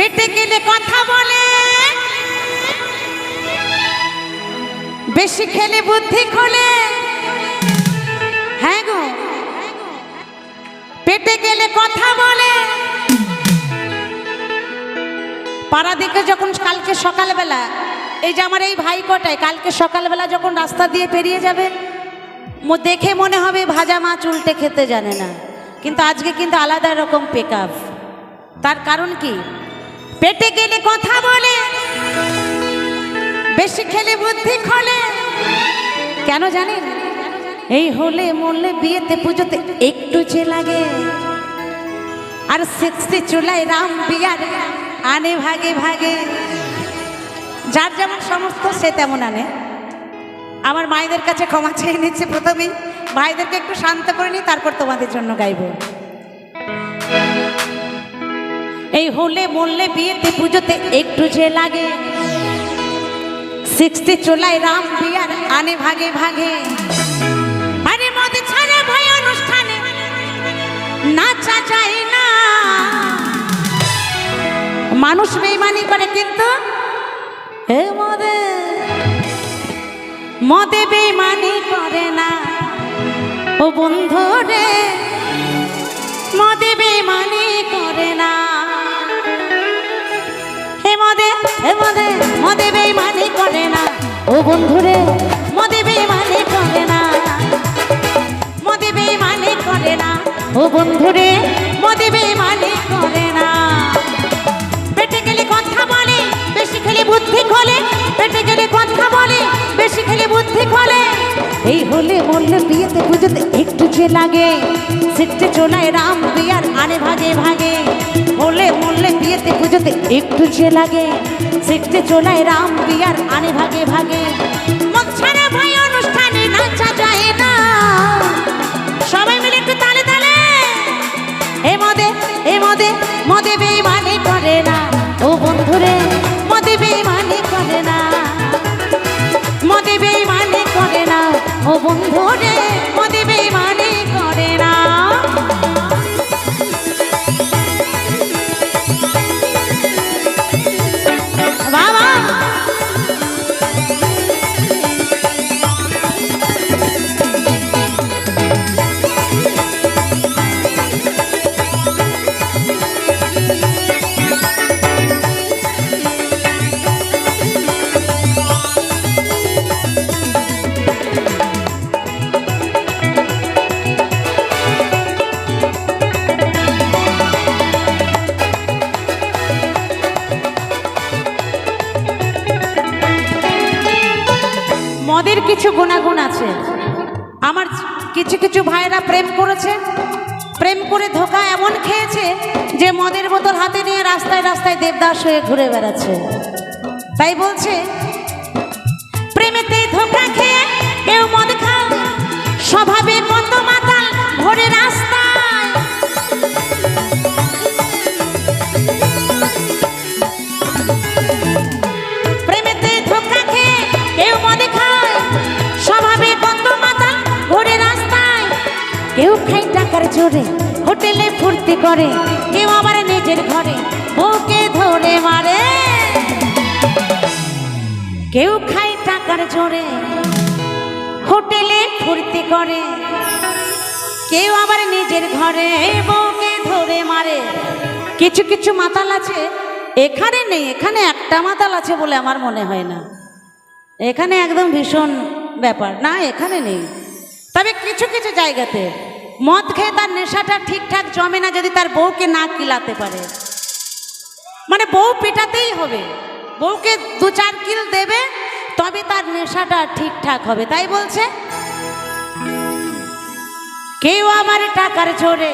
পেটে গেলে কথা বলে। বেশি খেলে বুদ্ধি খোলে। হ্যাঁ গো। পেটে গেলে কথা বলে। পাড়া দিকে যখন কালকে সকালবেলা, এই যে আমার এই ভাই কটায়, কালকে সকালবেলা যখন রাস্তা দিয়ে পেরিয়ে যাবে দেখে মনে হবে ভাজা মাছ উল্টে খেতে জানে না। কিন্তু আজকে কিন্তু আলাদা রকম পেক তার কারণ কি? পেটে গেলে কথা বলে, বেশি খেলে বুদ্ধি খোলে। কেন জানেন? এই হলে মরলে বিয়েতে, পুজোতে একটু যে লাগে। আর সিক্সটি চুলাই রাম বিয়ার আনে ভাগে ভাগে। যার যেমন সমস্ত, সে তেমন আনে। আমার মায়েদের কাছে ক্ষমা চেয়ে নিচ্ছে প্রথমেই। ভাইদেরকে একটু শান্ত করে নিই, তারপর তোমাদের জন্য গাইবো। এই হলে মরলে বিয়েতে পুজোতে একটু যে লাগে। সিক্সটি চুলাই রাম বিয়ার আনে ভাগে ভাগে। আরে অনুষ্ঠানে নাচা না। মানুষ বেইমানি করে কিন্তু মদে বেইমানি করে না। ও বন্ধু রে ও বন্ধু রে মদে বেইমানি করে না। মদে বেইমানি করে না। ও বন্ধু রে মদে বেইমানি করে না। পেটে গেলে কথা বলে, বেশি খেলে বুদ্ধি খোলে। পেটে গেলে কথা বলে, বেশি খেলে বুদ্ধি খোলে। এই হলে মরলে বিয়েতে পুজোতে একটু যে লাগে। সিটে চোলায় রাম বিয়ার আনে ভাগে ভাগে। হলে মরলে বিয়েতে পুজোতে একটু যে লাগে শিখতে চলায় রাম বিয়ার আনে ভাগে ভাগে। মদ এ মদে করে না। ও বন্ধুরে, মদে বেইমানি কিছু গুণাগুণ আছে। আমার কিছু কিছু ভাইরা প্রেম করেছে, প্রেম করে ধোকা এমন খেয়েছে যে মদের বোতল হাতে নিয়ে রাস্তায় রাস্তায় দেবদাস হয়ে ঘুরে বেড়াচ্ছে। তাই বলছে প্রেমেতে ধোকা খেয়ে কেউ মদ খাও, স্বভাবে মন্দ মাতাল ভরে রাস্তায় টাকার হোটেলে ফুর্তি করে, কেউ আবার নিজের ঘরে বউকে ধরে মারে। কেউ খাই টাকার জোরে, হোটেলে ফুর্তি করে, কেউ আবার নিজের ঘরে বউকে ধরে মারে। কিছু কিছু মাতাল আছে, এখানে নেই, এখানে একটা মাতাল আছে বলে আমার মনে হয় না। এখানে একদম ভীষণ ব্যাপার, না, এখানে নেই। তবে কিছু কিছু জায়গাতে মদ খেয়ে তার নেশাটা ঠিকঠাক জমে না যদি তার বউকে না কিলাতে পারে। মানে বউ পেটাতেই হবে। বউকে দু চার কিল দেবে, তবে তার নেশাটা ঠিকঠাক হবে, তাই বলছে? কেউ আমার টাকার জোরে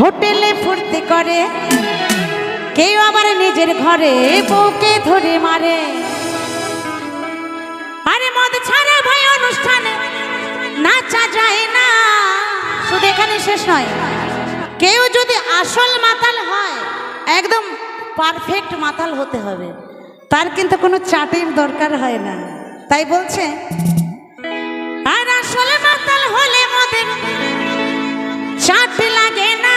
হোটেলে ফুর্তি করে, কেউ আবার নিজের ঘরে বউকে ধরে মারে। নয়। কেউ যদি আসল মাতাল হয়, একদম পারফেক্ট মাতাল হতে হবে। তার কিন্তু কোনো চাটির দরকার হয় না। তাই বলছে, আর আসলে মাতাল হলে মদের চাট লাগে না।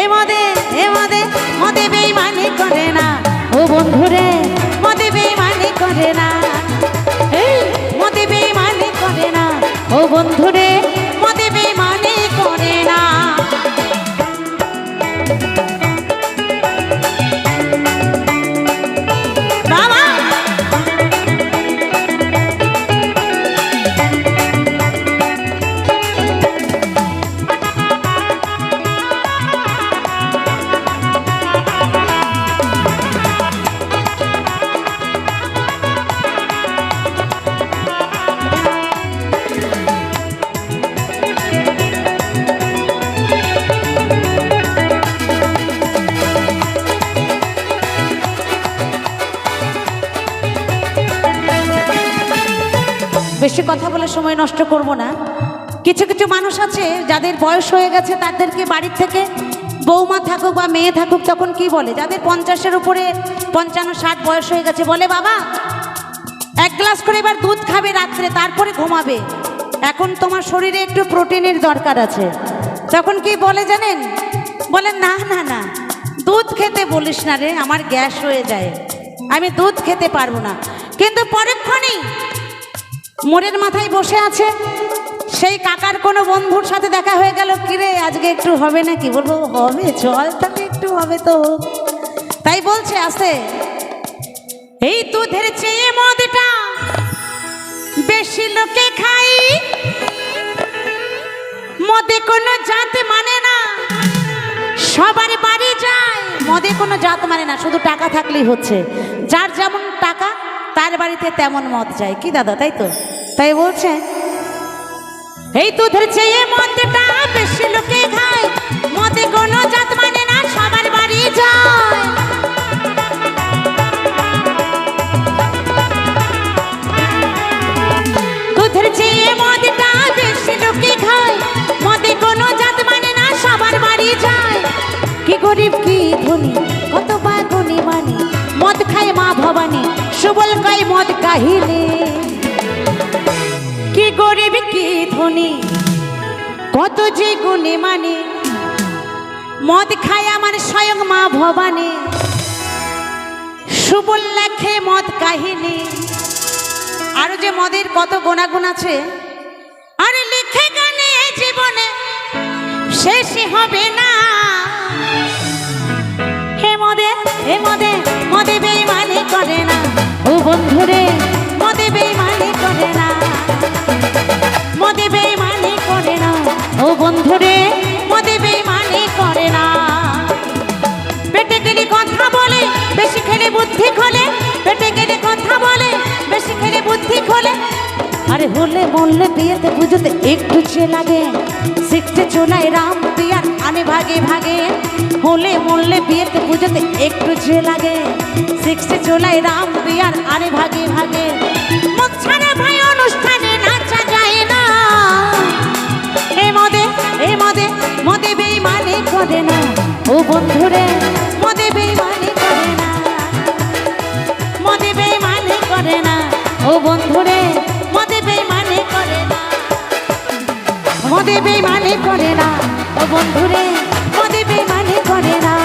এ মদে এ মদে মদে বেইমানি করে না। ও বন্ধুরে বেশি কথা বলে সময় নষ্ট করব না। কিছু কিছু মানুষ আছে যাদের বয়স হয়ে গেছে, তাদেরকে বাড়ির থেকে বৌমা থাকুক বা মেয়ে থাকুক তখন কি বলে? যাদের পঞ্চাশের উপরে পঞ্চান্ন, ষাট বয়স হয়ে গেছে, বলে, বাবা, এক গ্লাস করে এবার দুধ খাবে রাত্রে, তারপরে ঘুমাবে। এখন তোমার শরীরে একটু প্রোটিনের দরকার আছে। তখন কি বলে জানেন? বলে, না না না, দুধ খেতে বলিস না রে, আমার গ্যাস হয়ে যায়। আমি দুধ খেতে পারব না। কিন্তু পরক্ষণেই মোড়ের মাথায় বসে আছে। সেই কাকার কোনো বন্ধুর সাথে দেখা হয়ে গেল, কিরে, আজকে একটু হবে নাকি? বলব, হবে, চল তাহলে একটু হবে তো। তাই বলছে আসে এই দুধের চেয়ে মদটা বেশি লোকে খাই মদে কোনো জাত মানে না, সবার বাড়ি যায়। মদে কোনো জাত মানে না, শুধু টাকা থাকলেই হচ্ছে। যার যেমন টাকা তার বাড়িতে তেমন মদ যায়। কি দাদা, তাই তো? তাই বলছে? এই দুধের চেয়ে মদটা বেশি খায়। মদে কোনো জাত মানে না, সবার মদটা বেশি লোকে খায়। মদে কোনো জাত মানে না, সবার বাড়ি যায়। কি গরিব, কি ধনী, কত বা গুণী মানি। মদ খায় মা ভবানী। সুবল কাই মদ কাহিলে। কি গরিব, কি ধনী, কত যে গুণী মানে। মদ খায় আমার স্বয়ং মা ভবানী। সুবল লেখে মদ কাহিনী আরও যে মদের কত গুণাগুণ আছে। আরে লিখে গানে জীবনে শেষ হবে না। হে মদে হে মদে মদে বেইমানি হলে বললে বিয়েতে, পুজোতে একটু চে লাগে। শিখতে চোনাই রাম পিয়ার আনে ভাগে ভাগে। হলে বললে বিয়েতে, পুজোতে একটু চে লাগে। শিখতে চোনাই রাম পিয়ার আনে ভাগে ভাগে। মুখ ছাড়া ভাই, অনুষ্ঠানে মদে বেমানে করে না। ও বন্ধুরে মদে বেমানে করে না।